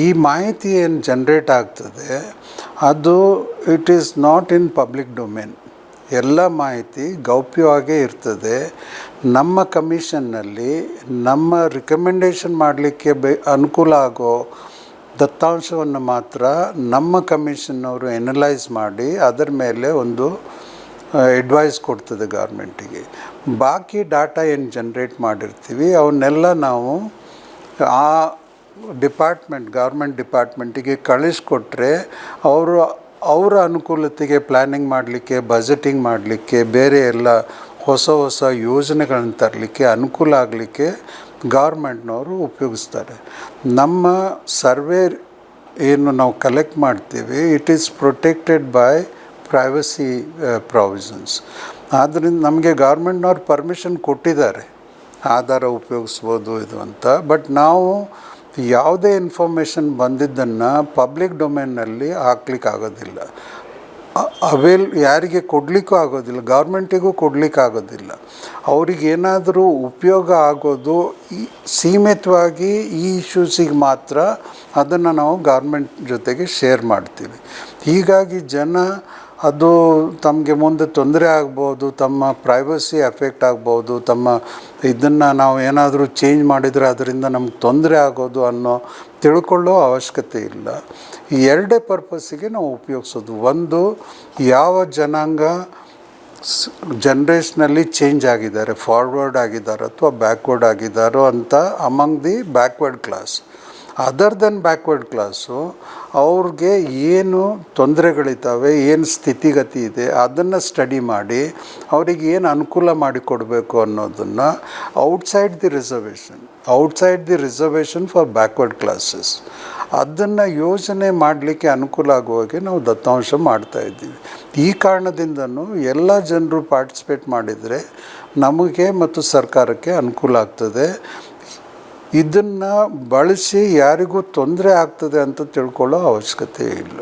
ಈ ಮಾಹಿತಿ ಏನು ಜನ್ರೇಟ್ ಆಗ್ತದೆ, ಅದು it is not in public domain ಎಲ್ಲ ಮಾಹಿತಿ ಗೌಪ್ಯವಾಗೇ ಇರ್ತದೆ. ನಮ್ಮ ಕಮಿಷನ್ನಲ್ಲಿ ನಮ್ಮ ರಿಕಮೆಂಡೇಷನ್ ಮಾಡಲಿಕ್ಕೆ ಬೆ, ಅನುಕೂಲ ಆಗೋ ದತ್ತಾಂಶವನ್ನು ಮಾತ್ರ ನಮ್ಮ ಕಮಿಷನ್ನವರು ಎನಲೈಸ್ ಮಾಡಿ ಅದರ ಮೇಲೆ ಒಂದು ಅಡ್ವೈಸ್ ಕೊಡ್ತದೆ ಗೌರ್ಮೆಂಟಿಗೆ ಬಾಕಿ ಡಾಟಾ ಏನು ಜನ್ರೇಟ್ ಮಾಡಿರ್ತೀವಿ, ಅವನ್ನೆಲ್ಲ ನಾವು ಆ ಡಿಪಾರ್ಟ್ಮೆಂಟ್, ಗೌರ್ಮೆಂಟ್ ಡಿಪಾರ್ಟ್ಮೆಂಟಿಗೆ ಕಳಿಸ್ಕೊಟ್ರೆ ಅವರು ಅವರ ಅನುಕೂಲತೆಗೆ ಪ್ಲ್ಯಾನಿಂಗ್ ಮಾಡಲಿಕ್ಕೆ, ಬಜೆಟಿಂಗ್ ಮಾಡಲಿಕ್ಕೆ, ಬೇರೆ ಎಲ್ಲ ಹೊಸ ಹೊಸ ಯೋಜನೆಗಳನ್ನು ತರಲಿಕ್ಕೆ ಅನುಕೂಲ ಆಗಲಿಕ್ಕೆ ಗೌರ್ಮೆಂಟ್ನವರು ಉಪಯೋಗಿಸ್ತಾರೆ. ನಮ್ಮ ಸರ್ವೆ ಏನು ನಾವು ಕಲೆಕ್ಟ್ ಮಾಡ್ತೀವಿ it is protected by privacy provisions ಆದ್ದರಿಂದ ನಮಗೆ ಗೌರ್ಮೆಂಟ್ನವ್ರು ಪರ್ಮಿಷನ್ ಕೊಟ್ಟಿದ್ದಾರೆ. ಆಧಾರ ಉಪಯೋಗಿಸ್ಬೋದು ಇದು ಅಂತ. ಬಟ್ ನಾವು ಯಾವುದೇ ಇನ್ಫಾರ್ಮೇಷನ್ ಬಂದಿದ್ದನ್ನು ಪಬ್ಲಿಕ್ ಡೊಮೇನಲ್ಲಿ ಹಾಕ್ಲಿಕ್ಕೆ ಆಗೋದಿಲ್ಲ. ಅವೇಲ್ ಯಾರಿಗೆ ಕೊಡಲಿಕ್ಕೂ ಆಗೋದಿಲ್ಲ ಗೌರ್ಮೆಂಟಿಗೂ ಕೊಡಲಿಕ್ಕೆ ಆಗೋದಿಲ್ಲ. ಅವ್ರಿಗೆ ಏನಾದರೂ ಉಪಯೋಗ ಆಗೋದು ಈ, ಸೀಮಿತವಾಗಿ ಈ ಇಶ್ಯೂಸಿಗೆ ಮಾತ್ರ ಅದನ್ನು ನಾವು ಗೌರ್ಮೆಂಟ್ ಜೊತೆಗೆ ಶೇರ್ ಮಾಡ್ತೀವಿ. ಹೀಗಾಗಿ ಜನ ಅದು ತಮಗೆ ಮುಂದೆ ತೊಂದರೆ ಆಗ್ಬೋದು, ತಮ್ಮ ಪ್ರೈವಸಿ ಎಫೆಕ್ಟ್ ಆಗ್ಬೋದು, ತಮ್ಮ ಇದನ್ನು ನಾವು ಏನಾದರೂ ಚೇಂಜ್ ಮಾಡಿದರೆ ಅದರಿಂದ ನಮ್ಗೆ ತೊಂದರೆ ಆಗೋದು ಅನ್ನೋ ತಿಳ್ಕೊಳ್ಳೋ ಅವಶ್ಯಕತೆ ಇಲ್ಲ. ಈ ಎರಡೇ ಪರ್ಪಸ್ಸಿಗೆ ನಾವು ಉಪಯೋಗಿಸೋದು. ಒಂದು, ಯಾವ ಜನಾಂಗ ಜನ್ರೇಷ್ನಲ್ಲಿ ಚೇಂಜ್ ಆಗಿದ್ದಾರೆ ಫಾರ್ವರ್ಡ್ ಆಗಿದ್ದಾರೆ ಅಥವಾ ಬ್ಯಾಕ್ವರ್ಡ್ ಆಗಿದ್ದಾರೋ ಅಂತ among the backward class other than backward class ಅವ್ರಿಗೆ ಏನು ತೊಂದರೆಗಳಿದ್ದಾವೆ, ಏನು ಸ್ಥಿತಿಗತಿ ಇದೆ, ಅದನ್ನು ಸ್ಟಡಿ ಮಾಡಿ, ಅವ್ರಿಗೆ ಏನು ಅನುಕೂಲ ಮಾಡಿಕೊಡಬೇಕು ಅನ್ನೋದನ್ನು outside the reservation outside the reservation for backward classes ಅದನ್ನು ಯೋಜನೆ ಮಾಡಲಿಕ್ಕೆ ಅನುಕೂಲ ಆಗುವಾಗೆ ನಾವು ದತ್ತಾಂಶ ಮಾಡ್ತಾ ಇದ್ದೀವಿ. ಈ ಕಾರಣದಿಂದನೂ ಎಲ್ಲ ಜನರು ಪಾರ್ಟಿಸಿಪೇಟ್ ಮಾಡಿದರೆ ನಮಗೆ ಮತ್ತು ಸರ್ಕಾರಕ್ಕೆ ಅನುಕೂಲ ಆಗ್ತದೆ. ಇದನ್ನು ಬಳಸಿ ಯಾರಿಗೂ ತೊಂದರೆ ಆಗ್ತದೆ ಅಂತ ತಿಳ್ಕೊಳ್ಳೋ ಅವಶ್ಯಕತೆ ಇಲ್ಲ.